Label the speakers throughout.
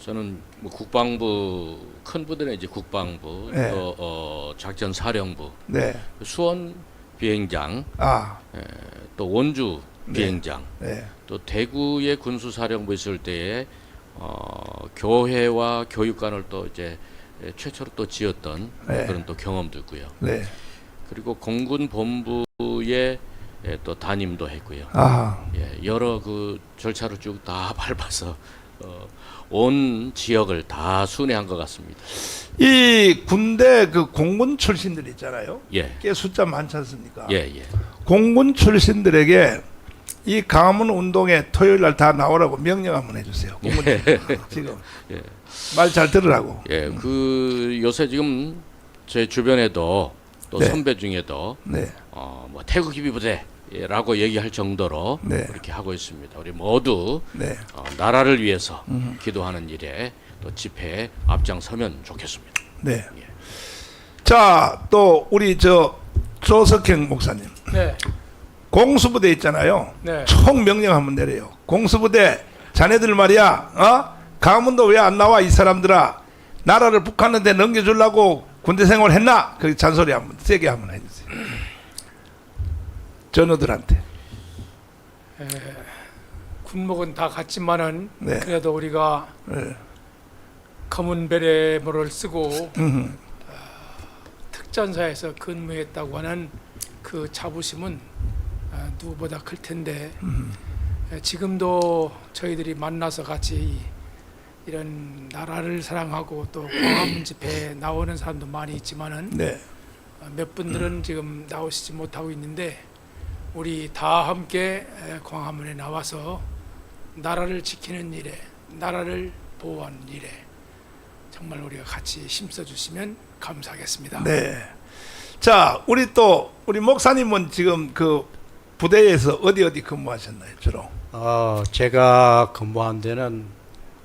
Speaker 1: 저는 뭐 국방부 큰 부대는 이제 국방부
Speaker 2: 네.
Speaker 1: 또 어, 작전 사령부
Speaker 2: 네.
Speaker 1: 수원 비행장
Speaker 2: 아,
Speaker 1: 또 원주
Speaker 2: 네.
Speaker 1: 비행장
Speaker 2: 네.
Speaker 1: 또 대구의 군수 사령부 있을 때에 어, 교회와 교육관을 또 이제 최초로 또 지었던
Speaker 2: 네.
Speaker 1: 그런 또 경험도 있고요.
Speaker 2: 네.
Speaker 1: 그리고 공군 본부에 예, 또 담임도 했고요.
Speaker 2: 아,
Speaker 1: 예, 여러 그 절차를 쭉 다 밟아서 어, 온 지역을 다 순회한 것 같습니다.
Speaker 2: 이 군대 그 공군 출신들 있잖아요.
Speaker 1: 예,
Speaker 2: 꽤 숫자 많지 않습니까?
Speaker 1: 예, 예.
Speaker 2: 공군 출신들에게 이 강화문 운동에 토요일 날 다 나오라고 명령 한번 해주세요. 공군 지금
Speaker 1: 예.
Speaker 2: 말 잘 들으라고.
Speaker 1: 예, 그 요새 지금 제 주변에도 또
Speaker 2: 네.
Speaker 1: 선배 중에도
Speaker 2: 네,
Speaker 1: 어, 뭐 태극 기비 부대 라고 얘기할 정도로
Speaker 2: 네.
Speaker 1: 그렇게 하고 있습니다. 우리 모두
Speaker 2: 네.
Speaker 1: 어, 나라를 위해서 기도하는 일에 또 집회에 앞장서면 좋겠습니다.
Speaker 2: 네. 자, 또 우리 저 조석행 목사님
Speaker 3: 네,
Speaker 2: 공수부대 있잖아요.
Speaker 3: 네.
Speaker 2: 총 명령 한번 내려요. 공수부대 자네들 말이야, 어? 강원도 왜 안 나와 이 사람들아? 나라를 북한한테 넘겨주려고 군대 생활 했나? 그 잔소리 한번 세게 한번 해주세요. 전우들한테.
Speaker 3: 군목은 다 같지만은
Speaker 2: 네.
Speaker 3: 그래도 우리가
Speaker 2: 네.
Speaker 3: 검은 베레모를 쓰고
Speaker 2: 음흠.
Speaker 3: 특전사에서 근무했다고 하는 그 자부심은 아, 누구보다 클 텐데 에, 지금도 저희들이 만나서 같이 이런 나라를 사랑하고 또 광화문 집회에 나오는 사람도 많이 있지만은
Speaker 2: 네.
Speaker 3: 어, 몇 분들은 지금 나오시지 못하고 있는데 우리 다 함께 에, 광화문에 나와서 나라를 지키는 일에 나라를 보호하는 일에 정말 우리가 같이 힘써 주시면 감사하겠습니다.
Speaker 2: 네. 자, 우리 또 우리 목사님은 지금 그 부대에서 어디 어디 근무하셨나요, 주로?
Speaker 4: 어, 제가 근무한 데는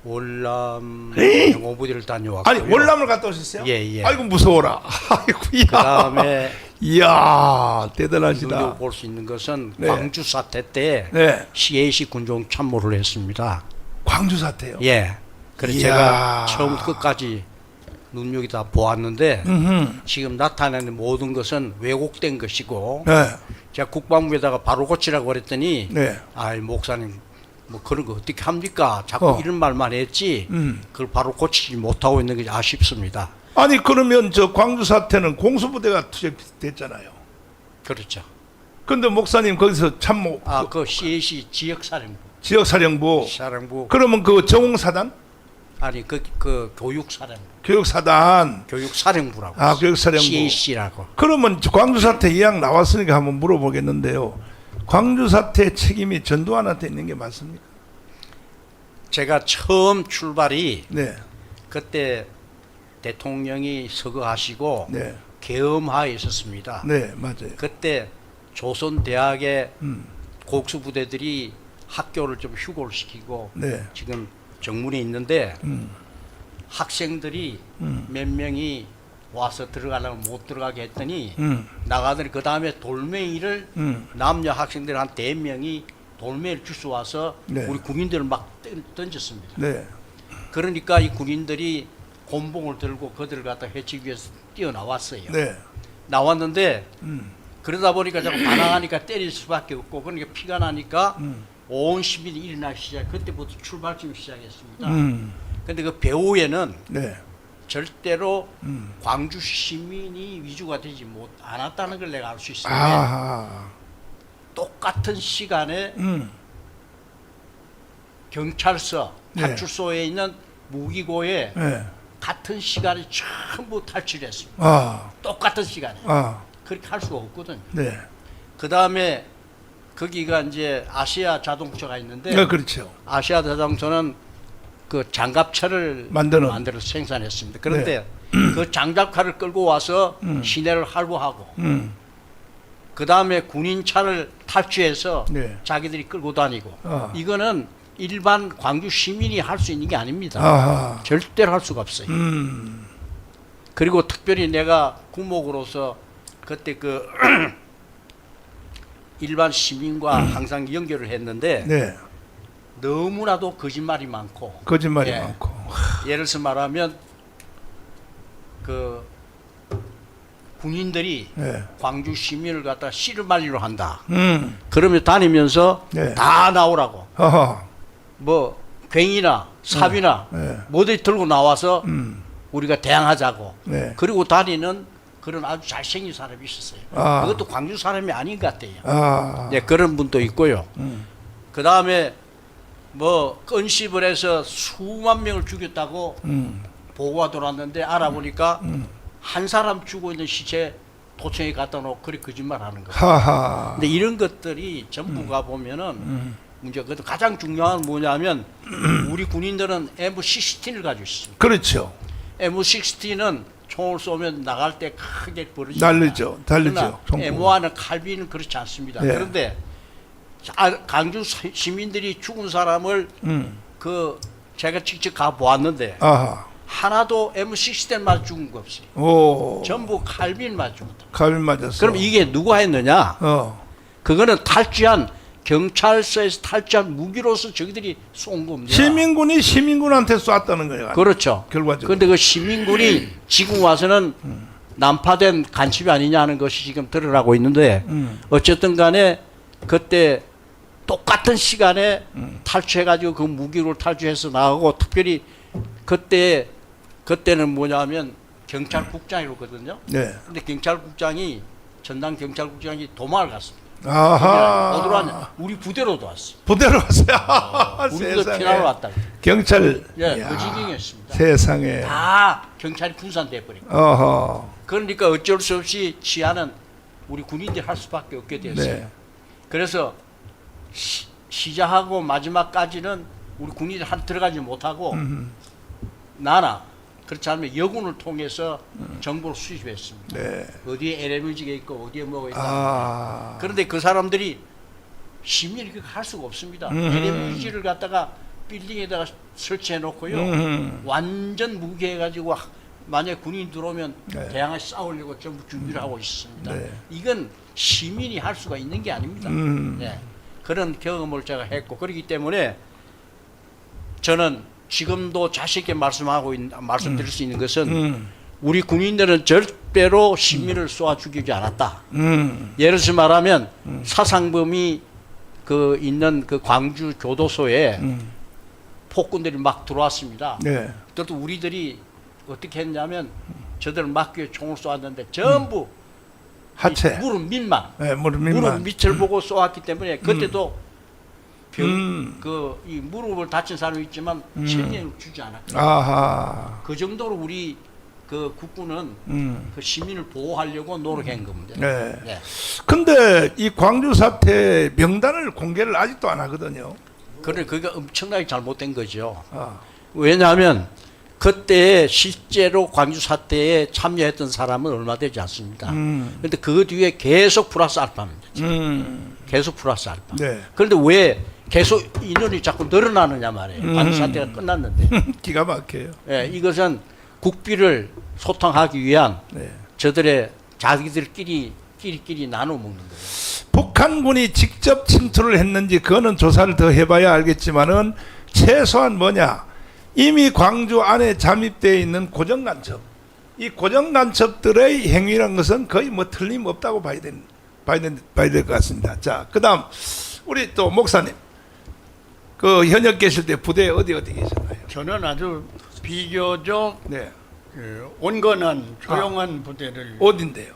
Speaker 4: 월남 영호부대를 다녀왔고요.
Speaker 2: 아니 월남을 갔다 오셨어요?
Speaker 4: 예, 예.
Speaker 2: 아이고 무서워라. 아이고야.
Speaker 4: 그다음에
Speaker 2: 이야 대단하시다.
Speaker 4: 눈여볼 수 있는 것은
Speaker 2: 네.
Speaker 4: 광주 사태 때
Speaker 2: 네.
Speaker 4: CAC 군종 참모를 했습니다.
Speaker 2: 광주 사태요.
Speaker 4: 예. 그래서
Speaker 2: 이야.
Speaker 4: 제가 처음 끝까지 눈여기 다 보았는데
Speaker 2: 음.
Speaker 4: 지금 나타나는 모든 것은 왜곡된 것이고
Speaker 2: 네.
Speaker 4: 제가 국방부에다가 바로 고치라고 그랬더니
Speaker 2: 네.
Speaker 4: 아이 목사님 뭐 그런 거 어떻게 합니까? 자꾸
Speaker 2: 어.
Speaker 4: 이런 말만 했지
Speaker 2: 음.
Speaker 4: 그걸 바로 고치지 못하고 있는 게 아쉽습니다.
Speaker 2: 아니 그러면 저 광주 사태는 공수부대가 투입됐잖아요.
Speaker 4: 그렇죠.
Speaker 2: 근데 목사님 거기서 참모
Speaker 4: 아, 그그 CAC 지역사령부,
Speaker 2: 지역사령부
Speaker 4: 사령부
Speaker 2: 그러면 그 정웅사단,
Speaker 4: 아니 그 그 교육사령부,
Speaker 2: 교육사단,
Speaker 4: 교육사령부라고.
Speaker 2: 아 교육사령부.
Speaker 4: CAC라고.
Speaker 2: 그러면 광주 사태 이양 나왔으니까 한번 물어보겠는데요. 광주 사태 책임이 전두환한테 있는 게 맞습니까?
Speaker 4: 제가 처음 출발이
Speaker 2: 네,
Speaker 4: 그때 대통령이 서거하시고
Speaker 2: 네,
Speaker 4: 계엄하에 있었습니다.
Speaker 2: 네, 맞아요.
Speaker 4: 그때 조선 대학의
Speaker 2: 음,
Speaker 4: 곡수 부대들이 학교를 좀 휴고를 시키고
Speaker 2: 네,
Speaker 4: 지금 정문에 있는데
Speaker 2: 음,
Speaker 4: 학생들이
Speaker 2: 음.
Speaker 4: 몇 명이 와서 들어가려면 못 들어가게 했더니
Speaker 2: 음,
Speaker 4: 나가더니 그 다음에 돌멩이를
Speaker 2: 음,
Speaker 4: 남녀 학생들 한 네 명이 돌멩이를 주워 와서
Speaker 2: 네.
Speaker 4: 우리 군인들을 막 던- 던졌습니다.
Speaker 2: 네,
Speaker 4: 그러니까 이 군인들이 곤봉을 들고 그들을 갖다 해치기 위해서 뛰어나왔어요.
Speaker 2: 네,
Speaker 4: 나왔는데
Speaker 2: 음,
Speaker 4: 그러다 보니까 자꾸 반항하니까 때릴 수밖에 없고 그러니까 피가 나니까
Speaker 2: 음,
Speaker 4: 온 시민이 일어나기 시작. 그때부터 출발점이 시작했습니다.
Speaker 2: 음,
Speaker 4: 근데 그 배후에는
Speaker 2: 네,
Speaker 4: 절대로
Speaker 2: 음,
Speaker 4: 광주 시민이 위주가 되지 못 않았다는 걸 내가 알 수.
Speaker 2: 아,
Speaker 4: 똑같은 시간에
Speaker 2: 음,
Speaker 4: 경찰서
Speaker 2: 네.
Speaker 4: 탈출소에 있는 무기고에
Speaker 2: 네,
Speaker 4: 같은 시간에 전부 탈출했습니다.
Speaker 2: 아,
Speaker 4: 똑같은 시간에
Speaker 2: 아,
Speaker 4: 그렇게 할 수가 없거든.
Speaker 2: 네,
Speaker 4: 그 다음에 거기가 이제 아시아 자동차가 있는데
Speaker 2: 네, 그렇죠.
Speaker 4: 아시아 자동차는 그 장갑차를
Speaker 2: 만드는.
Speaker 4: 만들어서 생산했습니다. 그런데 그 장갑차를 끌고 와서
Speaker 2: 음.
Speaker 4: 시내를 할부하고
Speaker 2: 음,
Speaker 4: 그 다음에 군인차를 탈취해서
Speaker 2: 네.
Speaker 4: 자기들이 끌고 다니고
Speaker 2: 아.
Speaker 4: 이거는 일반 광주 시민이 할 수 있는 게 아닙니다.
Speaker 2: 아하,
Speaker 4: 절대로 할 수가 없어요.
Speaker 2: 음,
Speaker 4: 그리고 특별히 내가 국목으로서 그때 그 일반 시민과 항상 연결을 했는데
Speaker 2: 네,
Speaker 4: 너무나도 거짓말이 많고
Speaker 2: 거짓말이
Speaker 4: 예.
Speaker 2: 많고,
Speaker 4: 예를 들어 말하면 그 군인들이
Speaker 2: 네.
Speaker 4: 광주 시민을 갖다 씨름말리로 한다.
Speaker 2: 음.
Speaker 4: 그러면 다니면서
Speaker 2: 네.
Speaker 4: 다 나오라고.
Speaker 2: 어허.
Speaker 4: 뭐 괭이나 삽이나
Speaker 2: 네.
Speaker 4: 뭐든 들고 나와서
Speaker 2: 음.
Speaker 4: 우리가 대항하자고.
Speaker 2: 네.
Speaker 4: 그리고 다니는 그런 아주 잘생긴 사람이 있었어요.
Speaker 2: 아.
Speaker 4: 그것도 광주 사람이 아닌 것 같아요.
Speaker 2: 아.
Speaker 4: 네, 그런 분도 있고요.
Speaker 2: 음.
Speaker 4: 그 다음에 뭐 건십을 해서 수만 명을 죽였다고
Speaker 2: 음.
Speaker 4: 보고가 돌았는데 알아보니까
Speaker 2: 음.
Speaker 4: 한 사람 죽어 있는 시체 도청에 갖다 놓고 그렇게 거짓말 하는 거예요.
Speaker 2: 하하.
Speaker 4: 근데 이런 것들이 전부가 보면은
Speaker 2: 음.
Speaker 4: 문제 그 가장 중요한 뭐냐면 우리 군인들은 M16를 가지고 있습니다.
Speaker 2: 그렇죠.
Speaker 4: M16는 총을 쏘면 나갈 때 크게 벌어집니다.
Speaker 2: 날리죠. 달리죠.
Speaker 4: 그러나
Speaker 2: 총구가.
Speaker 4: M1은 칼비는 그렇지 않습니다.
Speaker 2: 네.
Speaker 4: 그런데 자- 강주 시- 시민들이 죽은 사람을
Speaker 2: 음.
Speaker 4: 그 제가 직접 가 보았는데
Speaker 2: 아하.
Speaker 4: 하나도 M16대 맞아 죽은 거 없어요.
Speaker 2: 오.
Speaker 4: 전부 칼빈 맞아 죽었다.
Speaker 2: 가빈 맞았어.
Speaker 4: 그럼 이게 누가 했느냐?
Speaker 2: 어.
Speaker 4: 그거는 탈취한 경찰서에서 탈취한 무기로서 저기들이 쏜 겁니다.
Speaker 2: 시민군이 시민군한테 쐈다는 거예요.
Speaker 4: 그렇죠.
Speaker 2: 결과적으로.
Speaker 4: 그런데 그 시민군이 지금 와서는 난파된 간첩이 아니냐 하는 것이 지금 드러나고 있는데
Speaker 2: 음.
Speaker 4: 어쨌든 간에 그때 똑같은 시간에 탈취해가지고 그 무기를 탈취해서 나가고 특별히 그때 그때는 뭐냐면 경찰국장이었거든요.
Speaker 2: 네.
Speaker 4: 근데 경찰국장이 전남 경찰국장이 도망을 갔습니다.
Speaker 2: 아하.
Speaker 4: 어디로 왔냐? 우리 부대로도 왔어요.
Speaker 2: 부대로 왔어요.
Speaker 4: 우리 부대
Speaker 2: 세상에.
Speaker 4: 피난을 왔다.
Speaker 2: 경찰.
Speaker 4: 예,
Speaker 2: 이야,
Speaker 4: 그 지경이었습니다.
Speaker 2: 세상에.
Speaker 4: 다 경찰이 분산돼 버리고.
Speaker 2: 어허.
Speaker 4: 그러니까 어쩔 수 없이 치안은 우리 군인들이 할 수밖에 없게 됐어요.
Speaker 2: 네.
Speaker 4: 그래서 시, 시작하고 마지막까지는 우리 군인들이 한 들어가지 못하고
Speaker 2: 음.
Speaker 4: 나나 그렇지 않으면 여군을 통해서 정보를 수집했습니다.
Speaker 2: 네.
Speaker 4: 어디에 LMG가 있고 어디에 뭐가 있다.
Speaker 2: 아.
Speaker 4: 그런데 그 사람들이 시민이 그거 할 수가 없습니다.
Speaker 2: 음.
Speaker 4: LMG를 갖다가 빌딩에다가 설치해 놓고요.
Speaker 2: 음.
Speaker 4: 완전 무기해가지고 하- 만약 군인 들어오면
Speaker 2: 네.
Speaker 4: 대항을 싸우려고 전부 준비를 하고 있습니다.
Speaker 2: 네.
Speaker 4: 이건 시민이 할 수가 있는 게 아닙니다.
Speaker 2: 음.
Speaker 4: 네. 그런 경험을 제가 했고 그렇기 때문에 저는 지금도 자신 있게 말씀하고 있, 말씀드릴 수 있는 것은
Speaker 2: 음.
Speaker 4: 우리 군인들은 절대로 시민을 쏘아 죽이지 않았다.
Speaker 2: 음.
Speaker 4: 예를 들어 말하면 사상범이 그 있는 그 광주 교도소에
Speaker 2: 음.
Speaker 4: 폭군들이 막 들어왔습니다.
Speaker 2: 네.
Speaker 4: 그것도 우리들이 어떻게 했냐면 저들 막기에 총을 쏘았는데 전부
Speaker 2: 하체.
Speaker 4: 이 무릎 밑만
Speaker 2: 네, 무릎
Speaker 4: 무릎
Speaker 2: 밑만.
Speaker 4: 밑을 보고 쏘았기 때문에 그때도 병,
Speaker 2: 음.
Speaker 4: 그이 무릎을 다친 사람이 있지만
Speaker 2: 음.
Speaker 4: 생명을 주지 않았다.
Speaker 2: 아하.
Speaker 4: 그 정도로 우리 그 국군은
Speaker 2: 음.
Speaker 4: 그 시민을 보호하려고 노력한 겁니다.
Speaker 2: 네.
Speaker 4: 네.
Speaker 2: 근데 이 광주 사태 명단을 공개를 아직도 안 하거든요.
Speaker 4: 그런데 그게 엄청나게 잘못된 거죠.
Speaker 2: 아.
Speaker 4: 왜냐하면 그때 실제로 광주 사태에 참여했던 사람은 얼마 되지 않습니다.
Speaker 2: 음.
Speaker 4: 그런데 그 뒤에 계속 플러스 알파입니다.
Speaker 2: 음.
Speaker 4: 계속 플러스 알파.
Speaker 2: 네.
Speaker 4: 그런데 왜 계속 인원이 자꾸 늘어나느냐 말이에요.
Speaker 2: 음.
Speaker 4: 광주 사태가 끝났는데.
Speaker 2: 기가 막혀요.
Speaker 4: 예, 이것은 국비를 소통하기 위한
Speaker 2: 네.
Speaker 4: 저들의 자기들끼리 끼리끼리 나눠 먹는 거예요.
Speaker 2: 북한군이 직접 침투를 했는지 그거는 조사를 더 해봐야 알겠지만은 최소한 뭐냐 이미 광주 안에 잠입되어 있는 고정간첩 이 고정간첩들의 행위란 것은 거의 뭐 틀림없다고 봐야 된 봐야 된 봐야 될 것 같습니다. 자 그다음 우리 또 목사님 그 현역 계실 때 부대 어디 어디 계셨나요?
Speaker 5: 저는 아주 비교적
Speaker 2: 네
Speaker 5: 그 온건한 조용한 부대를
Speaker 2: 어딘데요?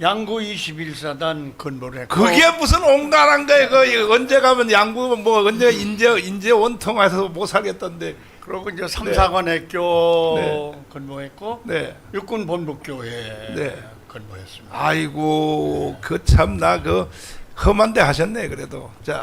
Speaker 5: 양구 21사단 근무를 했고
Speaker 2: 그게 무슨 온갖한 거예요? 그 언제 가면 양구 뭐 언제 인제 인제 원통 와서 못 살겠던데.
Speaker 5: 그리고 이제 삼사관학교
Speaker 2: 네.
Speaker 5: 근무했고
Speaker 2: 네.
Speaker 5: 육군 본부교회
Speaker 2: 네.
Speaker 5: 근무했습니다.
Speaker 2: 아이고 그 참 나 그 험한데 하셨네 그래도 자